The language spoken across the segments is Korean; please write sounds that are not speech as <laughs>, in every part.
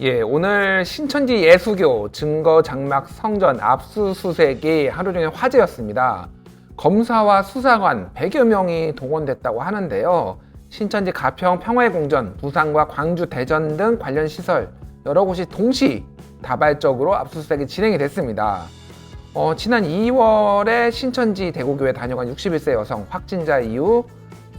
예, 오늘 신천지 예수교 증거 장막 성전 압수수색이 하루 종일 화제였습니다. 검사와 수사관 100여 명이 동원됐다고 하는데요. 신천지 가평 평화공전, 부산과 광주, 대전 등 관련 시설 여러 곳이 동시 다발적으로 압수수색이 진행이 됐습니다. 어, 지난 2월에 신천지 대구교회 다녀간 61세 여성 확진자 이후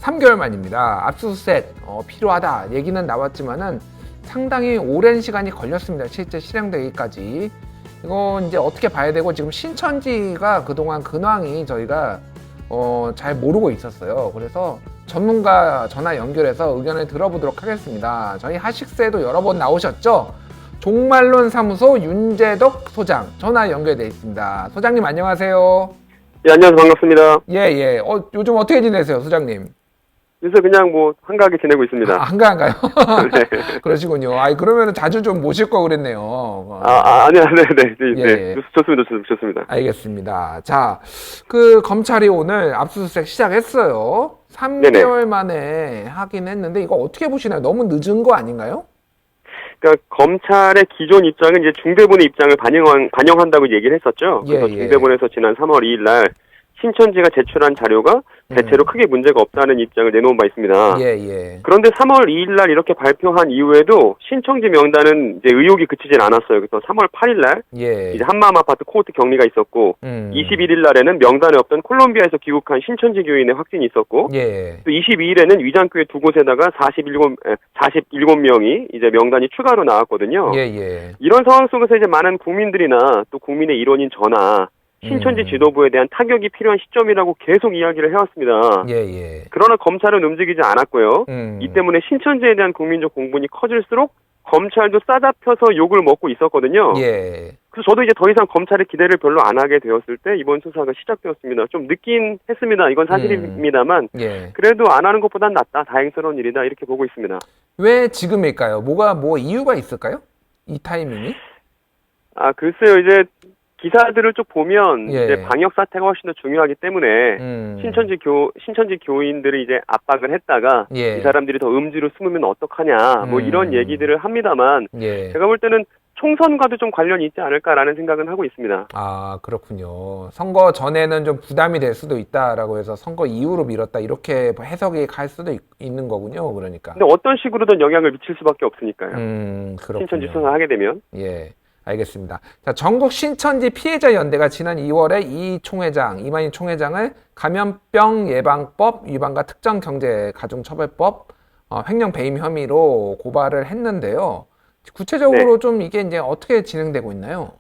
3개월 만입니다. 압수수색 어, 필요하다 얘기는 나왔지만은 상당히 오랜 시간이 걸렸습니다. 실제 실행되기까지. 이거 이제 어떻게 봐야 되고 지금 신천지가 그동안 근황이 저희가 어, 잘 모르고 있었어요. 그래서 전문가 전화 연결해서 의견을 들어보도록 하겠습니다. 저희 하식스에도 여러 번 나오셨죠? 종말론 사무소 윤재덕 소장 전화 연결돼 있습니다. 소장님 안녕하세요. 예, 안녕하세요. 반갑습니다. 예, 예. 어, 요즘 어떻게 지내세요, 소장님? 요새 그냥 뭐 한가하게 지내고 있습니다. 아, 한가한가요? <laughs> 네. <laughs> 그러시군요. 아이, 그러면 자주 좀 모실 거 그랬네요. 어, 아, 아, 아니요, 네, 네, 네, 예, 네. 예. 좋, 좋습니다, 좋, 좋습니다. 알겠습니다. 자, 그 검찰이 오늘 압수수색 시작했어요. 3개월 만에 하긴 했는데 이거 어떻게 보시나요? 너무 늦은 거 아닌가요? 그러니까 검찰의 기존 입장은 이제 중대본의 입장을 반영한, 반영한다고 얘기를 했었죠. 예, 그래서 예. 중대본에서 지난 3월 2일 날 신천지가 제출한 자료가 대체로 크게 문제가 없다는 입장을 내놓은 바 있습니다. 음. 예, 예. 그런데 3월 2일 날 이렇게 발표한 이후에도 신청지 명단은 이제 의혹이 그치질 않았어요. 그래서 3월 8일 날 예. 이제 한마음 아파트 코호트 격리가 있었고 음. 21일 날에는 명단에 없던 콜롬비아에서 귀국한 신천지 교인의 확진이 있었고 예. 또 22일에는 위장교회 두 곳에다가 47, 47명이 이제 명단이 추가로 나왔거든요. 예, 예. 이런 상황 속에서 이제 많은 국민들이나 또 국민의 일원인 저나 신천지 음. 지도부에 대한 타격이 필요한 시점이라고 계속 이야기를 해왔습니다. 예, 예. 그러나 검찰은 움직이지 않았고요. 음. 이 때문에 신천지에 대한 국민적 공분이 커질수록 검찰도 싸잡혀서 욕을 먹고 있었거든요. 예. 그래서 저도 이제 더 이상 검찰의 기대를 별로 안 하게 되었을 때 이번 수사가 시작되었습니다. 좀 늦긴 했습니다. 이건 사실입니다만 예. 그래도 안 하는 것보단 낫다. 다행스러운 일이다. 이렇게 보고 있습니다. 왜 지금일까요? 뭐가 뭐 이유가 있을까요? 이 타이밍이? 아 글쎄요. 이제 기사들을 쭉 보면 예. 이제 방역 사태가 훨씬 더 중요하기 때문에 음. 신천지 교 신천지 교인들이 이제 압박을 했다가 예. 이 사람들이 더 음주로 숨으면 어떡하냐 뭐 음. 이런 얘기들을 합니다만 예. 제가 볼 때는 총선과도 좀 관련이 있지 않을까라는 생각은 하고 있습니다. 아, 그렇군요. 선거 전에는 좀 부담이 될 수도 있다라고 해서 선거 이후로 미뤘다. 이렇게 해석이 갈 수도 있, 는 거군요. 그러니까. 근데 어떤 식으로든 영향을 미칠 수밖에 없으니까요. 음, 그렇군요. 신천지 수사하게 되면 예. 알겠습니다. 자, 전국 신천지 피해자 연대가 지난 2월에 이 총회장, 이만희 총회장을 감염병 예방법 위반과 특정 경제 가중 처벌법 어, 횡령 배임 혐의로 고발을 했는데요. 구체적으로 네. 좀 이게 이제 어떻게 진행되고 있나요?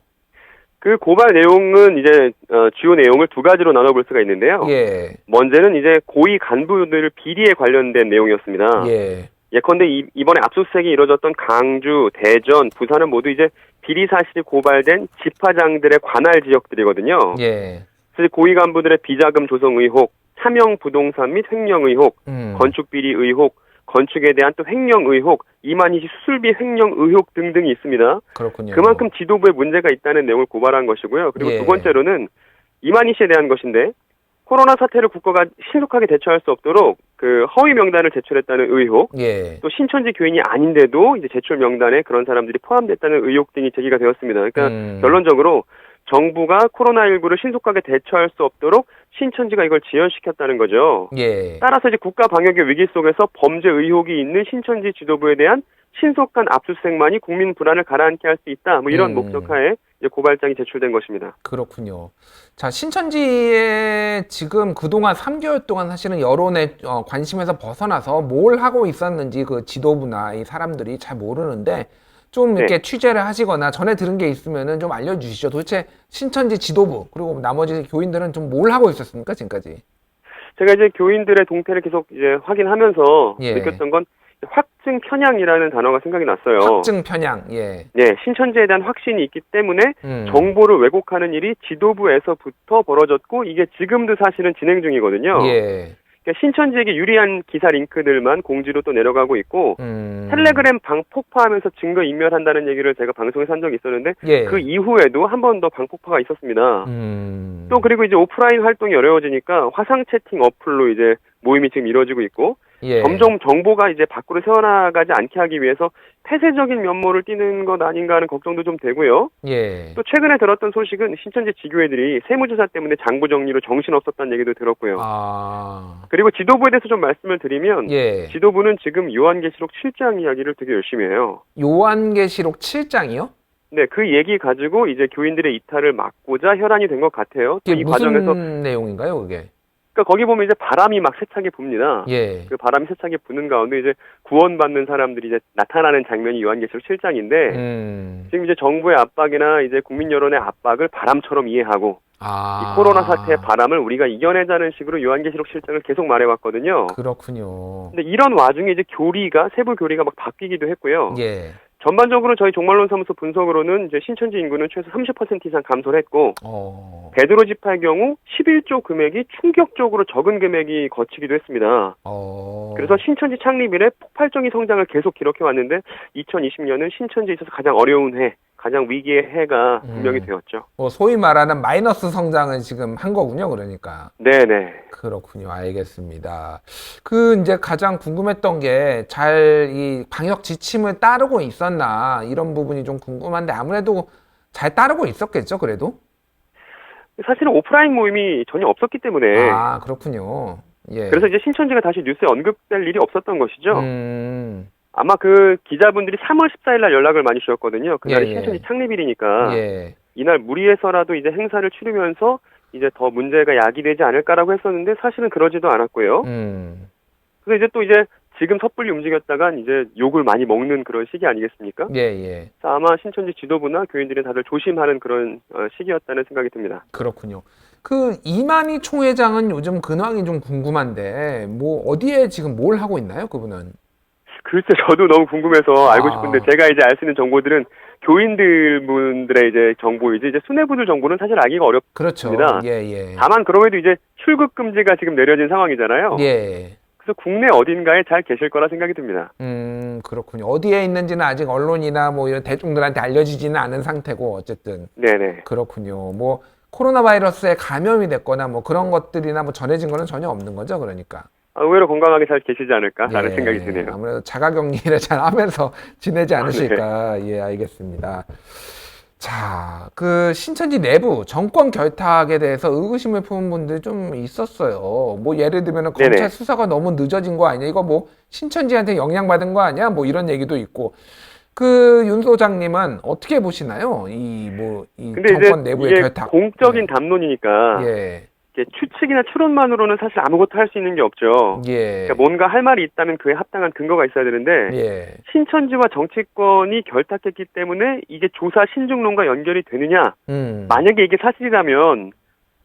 그 고발 내용은 이제 어, 주요 내용을 두 가지로 나눠볼 수가 있는데요. 예. 먼저는 이제 고위 간부들 비리에 관련된 내용이었습니다. 예. 예컨대 이, 이번에 압수수색이 이뤄졌던 강주, 대전, 부산은 모두 이제 비리 사실이 고발된 집화장들의 관할 지역들이거든요. 예. 그래서 고위 간부들의 비자금 조성 의혹, 차명 부동산 및 횡령 의혹, 음. 건축 비리 의혹, 건축에 대한 또 횡령 의혹, 이만희 씨 수술비 횡령 의혹 등등이 있습니다. 그렇군요. 그만큼 지도부에 문제가 있다는 내용을 고발한 것이고요. 그리고 예. 두 번째로는 이만희 씨에 대한 것인데 코로나 사태를 국가가 신속하게 대처할 수 없도록 그 허위 명단을 제출했다는 의혹, 예. 또 신천지 교인이 아닌데도 이제 제출 명단에 그런 사람들이 포함됐다는 의혹 등이 제기가 되었습니다. 그러니까 음. 결론적으로 정부가 코로나19를 신속하게 대처할 수 없도록 신천지가 이걸 지연시켰다는 거죠. 예. 따라서 이제 국가 방역의 위기 속에서 범죄 의혹이 있는 신천지 지도부에 대한 신속한 압수수색만이 국민 불안을 가라앉게 할 수 있다. 뭐 이런 음. 목적하에 고발장이 제출된 것입니다. 그렇군요. 자, 신천지에 지금 그동안 3개월 동안 사실은 여론의 어, 관심에서 벗어나서 뭘 하고 있었는지 그 지도부나 이 사람들이 잘 모르는데 좀 이렇게 네. 취재를 하시거나 전에 들은 게 있으면은 좀 알려주시죠. 도대체 신천지 지도부 그리고 나머지 교인들은 좀 뭘 하고 있었습니까 지금까지? 제가 이제 교인들의 동태를 계속 이제 확인하면서 예. 느꼈던 건 확 증 편향이라는 단어가 생각이 났어요. 확증 편향. 예. 네, 신천지에 대한 확신이 있기 때문에 음. 정보를 왜곡하는 일이 지도부에서부터 벌어졌고 이게 지금도 사실은 진행 중이거든요. 예. 그러니까 신천지에게 유리한 기사 링크들만 공지로 또 내려가고 있고 음. 텔레그램 방 폭파하면서 증거 인멸한다는 얘기를 제가 방송에서 한 적이 있었는데 예. 그 이후에도 한 번 더 방폭파가 있었습니다. 음. 또 그리고 이제 오프라인 활동이 어려워지니까 화상 채팅 어플로 이제 모임이 지금 이루어지고 있고 예. 점점 정보가 이제 밖으로 새어나가지 않게 하기 위해서 폐쇄적인 면모를 띠는 것 아닌가 하는 걱정도 좀 되고요. 예. 또 최근에 들었던 소식은 신천지 지교회들이 세무조사 때문에 장부 정리로 정신없었다는 얘기도 들었고요. 아. 그리고 지도부에 대해서 좀 말씀을 드리면 예. 지도부는 지금 요한계시록 7장 이야기를 되게 열심히 해요. 요한계시록 7장이요? 네, 그 얘기 가지고 이제 교인들의 이탈을 막고자 혈안이 된 것 같아요. 또 이게 이 무슨 과정에서 내용인가요, 그게? 그러니까 거기 보면 이제 바람이 막 세차게 붑니다. 예. 그 바람이 세차게 부는 가운데 이제 구원받는 사람들이 이제 나타나는 장면이 요한계시록 7장인데 음. 지금 이제 정부의 압박이나 이제 국민 여론의 압박을 바람처럼 이해하고 아. 이 코로나 사태의 바람을 우리가 이겨내자는 식으로 요한계시록 7장을 계속 말해왔거든요. 그렇군요. 근데 이런 와중에 이제 교리가 세부 교리가 막 바뀌기도 했고요. 예. 전반적으로 저희 종말론 사무소 분석으로는 이제 신천지 인구는 최소 30% 이상 감소를 했고 어. 베드로 집화의 경우 11조 금액이 충격적으로 적은 금액이 거치기도 했습니다. 어. 그래서 신천지 창립 이래 폭발적인 성장을 계속 기록해 왔는데 2020년은 신천지에 있어서 가장 어려운 해, 가장 위기의 해가 분명히 음. 되었죠. 뭐 소위 말하는 마이너스 성장을 지금 한 거군요, 그러니까. 네네. 그렇군요. 알겠습니다. 그 이제 가장 궁금했던 게 잘 이 방역 지침을 따르고 있었나 이런 부분이 좀 궁금한데 아무래도 잘 따르고 있었겠죠, 그래도? 사실은 오프라인 모임이 전혀 없었기 때문에 아, 그렇군요. 예. 네. 그래서 이제 신천지가 다시 뉴스에 언급될 일이 없었던 것이죠. 음. 아마 그 기자분들이 3월 14일 날 연락을 많이 주셨거든요. 그날이 예, 예. 신천지 창립일이니까 예. 이날 무리해서라도 이제 행사를 치르면서 이제 더 문제가 야기되지 않을까라고 했었는데 사실은 그러지도 않았고요. 음. 그래서 이제 또 이제 지금 섣불리 움직였다간 이제 욕을 많이 먹는 그런 시기 아니겠습니까? 예, 예. 그래서 아마 신천지 지도부나 교인들이 다들 조심하는 그런 어, 시기였다는 생각이 듭니다. 그렇군요. 그 이만희 총회장은 요즘 근황이 좀 궁금한데 뭐 어디에 지금 뭘 하고 있나요, 그분은? 글쎄 저도 너무 궁금해서 알고 아. 싶은데 제가 이제 알 수 있는 정보들은 교인들 분들의 이제 정보이지 이제 수뇌부들 정보는 사실 알기가 어렵. 그렇죠. 예, 예. 다만 그럼에도 이제 출국 금지가 지금 내려진 상황이잖아요. 예. 그래서 국내 어딘가에 잘 계실 거라 생각이 듭니다. 음, 그렇군요. 어디에 있는지는 아직 언론이나 뭐 이런 대중들한테 알려지지는 않은 상태고 어쨌든 네네. 그렇군요. 뭐 코로나 바이러스에 감염이 됐거나 뭐 그런 것들이나 뭐 전해진 거는 전혀 없는 거죠, 그러니까. 아, 의외로 건강하게 잘 계시지 않을까라는 예, 생각이 드네요. 아무래도 자가격리를 <laughs> 잘 하면서 지내지 않으실까. 예, 알겠습니다. 자, 그 신천지 내부 정권 결탁에 대해서 의구심을 품은 분들이 좀 있었어요. 뭐 예를 들면 검찰 네네. 수사가 너무 늦어진 거 아니야? 이거 뭐 신천지한테 영향받은 거 아니야? 뭐 이런 얘기도 있고. 그 윤 소장님은 어떻게 보시나요? 이 뭐이 정권 내부의 결탁. 공적인 담론이니까 예. 이게 추측이나 추론만으로는 사실 아무것도 할 수 있는 게 없죠. 예. 그러니까 뭔가 할 말이 있다면 그에 합당한 근거가 있어야 되는데 예. 신천지와 정치권이 결탁했기 때문에 이게 조사 신중론과 연결이 되느냐? 음. 만약에 이게 사실이라면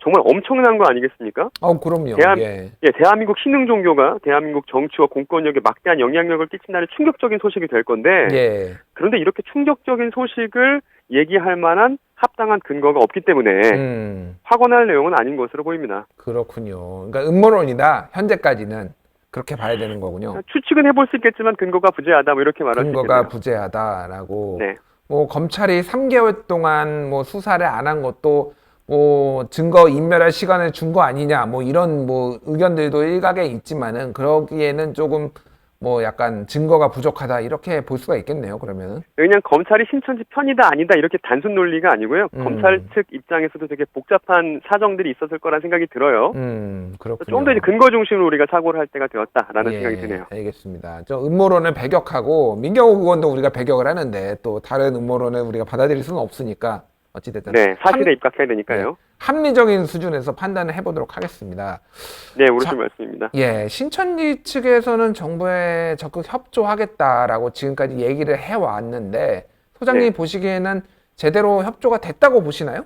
정말 엄청난 거 아니겠습니까? 어, 그럼요. 대한- 예. 예, 대한민국 신흥 종교가 대한민국 정치와 공권력에 막대한 영향력을 끼친다는 충격적인 소식이 될 건데 예. 그런데 이렇게 충격적인 소식을 얘기할 만한 합당한 근거가 없기 때문에 음. 확언할 내용은 아닌 것으로 보입니다. 그렇군요. 그러니까 음모론이다. 현재까지는 그렇게 봐야 되는 거군요. 추측은 해볼 수 있겠지만 근거가 부재하다 뭐 이렇게 말할 수 근거가 있겠네요. 부재하다라고. 네. 뭐 검찰이 3개월 동안 뭐 수사를 안 한 것도 뭐 증거 인멸할 시간을 준 거 아니냐 뭐 이런 뭐 의견들도 일각에 있지만은 그러기에는 조금 뭐 약간 증거가 부족하다 이렇게 볼 수가 있겠네요. 그러면은. 그냥 검찰이 신천지 편이다 아니다 이렇게 단순 논리가 아니고요. 음. 검찰 측 입장에서도 되게 복잡한 사정들이 있었을 거란 생각이 들어요. 음, 그렇군요. 좀더 이제 근거 중심으로 우리가 사고를 할 때가 되었다라는 예, 생각이 드네요. 알겠습니다. 저 음모론을 배격하고 민경호 의원도 우리가 배격을 하는데 또 다른 음모론을 우리가 받아들일 수는 없으니까 어찌됐든 네, 사실에 합- 입각해야 되니까요. 합리적인 수준에서 판단을 해보도록 하겠습니다. 네, 자- 말씀입니다. 예, 신천지 측에서는 정부에 적극 협조하겠다라고 지금까지 얘기를 해왔는데 소장님이 네. 보시기에는 제대로 협조가 됐다고 보시나요?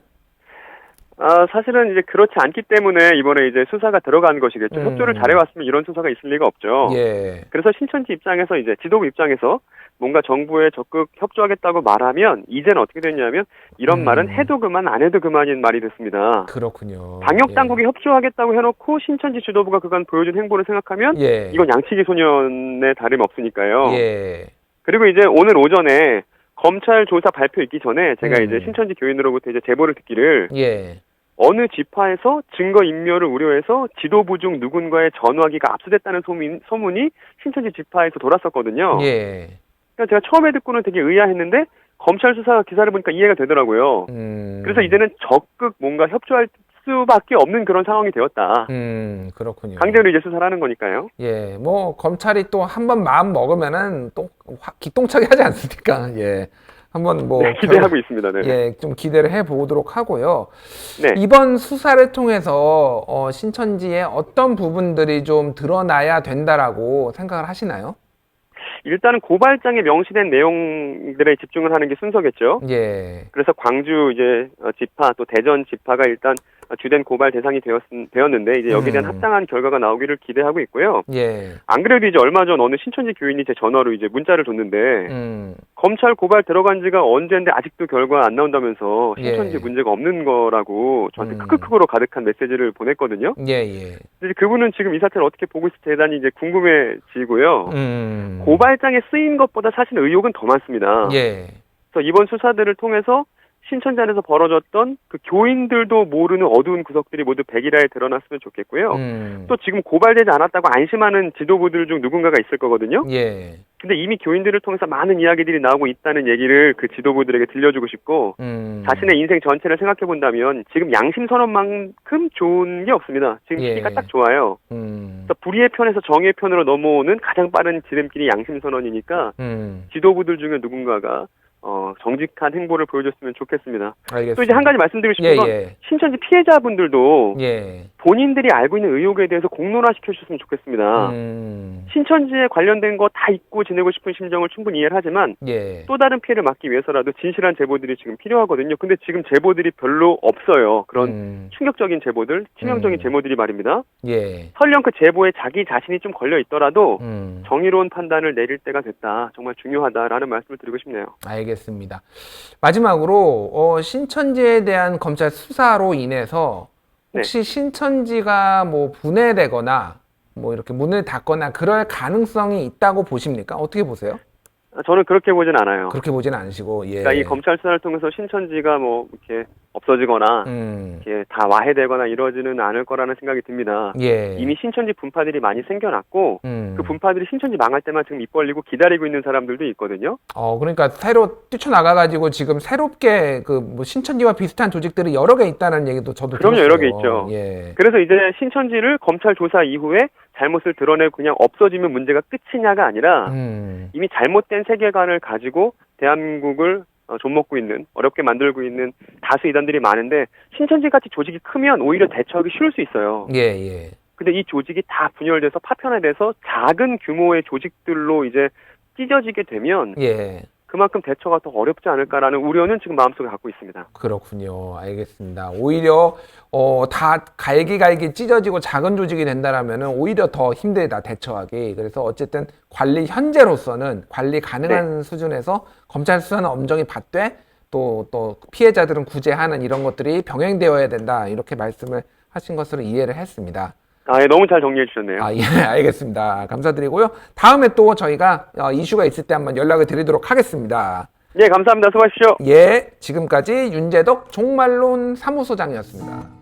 아, 사실은 이제 그렇지 않기 때문에 이번에 이제 수사가 들어간 것이겠죠. 음. 협조를 잘해왔으면 이런 수사가 있을 리가 없죠. 예, 그래서 신천지 입장에서 이제 지도부 입장에서 뭔가 정부에 적극 협조하겠다고 말하면 이제는 어떻게 됐냐면 이런 음. 말은 해도 그만 안 해도 그만인 말이 됐습니다. 그렇군요. 방역 당국이 협조하겠다고 해놓고 신천지 지도부가 그간 보여준 행보를 생각하면 예, 이건 양치기 소년의 다름 없으니까요. 예, 그리고 이제 오늘 오전에 검찰 조사 발표 있기 전에 제가 음. 이제 신천지 교인으로부터 이제 제보를 듣기를 예, 어느 지파에서 증거 인멸을 우려해서 지도부 중 누군가의 전화기가 압수됐다는 소문, 소문이 신천지 지파에서 돌았었거든요. 예. 그러니까 제가 처음에 듣고는 되게 의아했는데 검찰 수사 기사를 보니까 이해가 되더라고요. 음. 그래서 이제는 적극 뭔가 협조할 수밖에 없는 그런 상황이 되었다. 음, 그렇군요. 강제로 이제 수사를 하는 거니까요. 예, 뭐 검찰이 또 한 번 마음 먹으면은 또 확 기똥차게 하지 않습니까? <laughs> 예. 한번 뭐 네, 기대하고 있습니다. 네. 예, 좀 기대를 해 보도록 하고요. 네. 이번 수사를 통해서 어, 신천지의 어떤 부분들이 좀 드러나야 된다라고 생각을 하시나요? 일단은 고발장에 명시된 내용들에 집중을 하는 게 순서겠죠. 예. 그래서 광주 이제 어, 지파 또 대전 지파가 일단 주된 고발 대상이 되었, 되었는데 이제 여기에 대한 음. 합당한 결과가 나오기를 기대하고 있고요. 예. 안 그래도 이제 얼마 전 어느 신천지 교인이 제 전화로 이제 문자를 줬는데 음. 검찰 고발 들어간 지가 언제인데 아직도 결과 안 나온다면서 신천지 예. 문제가 없는 거라고 저한테 음. 크크크로 가득한 메시지를 보냈거든요. 예, 예. 근데 그분은 지금 이 사태를 어떻게 보고 있을지 대단히 이제 궁금해지고요. 음. 고발장에 쓰인 것보다 사실 의혹은 더 많습니다. 예. 그래서 이번 수사들을 통해서 신천지 안에서 벌어졌던 그 교인들도 모르는 어두운 구석들이 모두 백일화에 드러났으면 좋겠고요. 음. 또 지금 고발되지 않았다고 안심하는 지도부들 중 누군가가 있을 거거든요. 예. 근데 이미 교인들을 통해서 많은 이야기들이 나오고 있다는 얘기를 그 지도부들에게 들려주고 싶고 음. 자신의 인생 전체를 생각해 본다면 지금 양심 선언만큼 좋은 게 없습니다. 지금 예. 시기가 딱 좋아요. 음. 그래서 불의의 편에서 정의의 편으로 넘어오는 가장 빠른 지름길이 양심 선언이니까 음. 지도부들 중에 누군가가 어, 정직한 행보를 보여줬으면 좋겠습니다. 알겠습니다. 또 이제 한 가지 말씀드리고 싶은 예, 건 예. 신천지 피해자분들도 예. 본인들이 알고 있는 의혹에 대해서 공론화 시켜주셨으면 좋겠습니다. 음. 신천지에 관련된 거 다 잊고 지내고 싶은 심정을 충분히 이해를 하지만 예. 또 다른 피해를 막기 위해서라도 진실한 제보들이 지금 필요하거든요. 근데 지금 제보들이 별로 없어요. 그런 음. 충격적인 제보들, 치명적인 음. 제보들이 말입니다. 예. 설령 그 제보에 자기 자신이 좀 걸려 있더라도 음. 정의로운 판단을 내릴 때가 됐다. 정말 중요하다라는 말씀을 드리고 싶네요. 알겠습니다. 마지막으로 어, 신천지에 대한 검찰 수사로 인해서 네. 혹시 신천지가 뭐 분해되거나 뭐 이렇게 문을 닫거나 그럴 가능성이 있다고 보십니까? 어떻게 보세요? 아, 저는 그렇게 보진 않아요. 그렇게 보지는 않으시고 예. 그러니까 이 검찰 수사를 통해서 신천지가 뭐 이렇게 없어지거나 음. 이렇게 다 와해되거나 이러지는 않을 거라는 생각이 듭니다. 예. 이미 신천지 분파들이 많이 생겨났고 음. 그 분파들이 신천지 망할 때만 지금 입 벌리고 기다리고 있는 사람들도 있거든요. 어 그러니까 새로 뛰쳐나가 가지고 지금 새롭게 그 뭐 신천지와 비슷한 조직들이 여러 개 있다는 얘기도 저도 그럼요, 들었어요. 여러 개 있죠. 예. 그래서 이제 신천지를 검찰 조사 이후에 잘못을 드러내고 그냥 없어지면 문제가 끝이냐가 아니라 음. 이미 잘못된 세계관을 가지고 대한민국을 어, 좀 먹고 있는 어렵게 만들고 있는 다수 이단들이 많은데 신천지 같이 조직이 크면 오히려 대처하기 쉬울 수 있어요. 예, 예. 근데 이 조직이 다 분열돼서 파편화돼서 작은 규모의 조직들로 이제 찢어지게 되면 예. 그만큼 대처가 더 어렵지 않을까라는 우려는 지금 마음속에 갖고 있습니다. 그렇군요. 알겠습니다. 오히려 어, 다 갈기갈기 찢어지고 작은 조직이 된다라면은 오히려 더 힘들다 대처하기. 그래서 어쨌든 관리 현재로서는 관리 가능한 수준에서 검찰 수사는 엄정히 받되 또 또 피해자들은 구제하는 이런 것들이 병행되어야 된다. 이렇게 말씀을 하신 것으로 이해를 했습니다. 아, 예, 너무 잘 정리해 주셨네요. 아, 예, <laughs> 알겠습니다. 감사드리고요. 다음에 또 저희가 어, 이슈가 있을 때 한번 연락을 드리도록 하겠습니다. 예, 감사합니다. 수고하십시오. 예, 지금까지 윤재덕 종말론 사무소장이었습니다.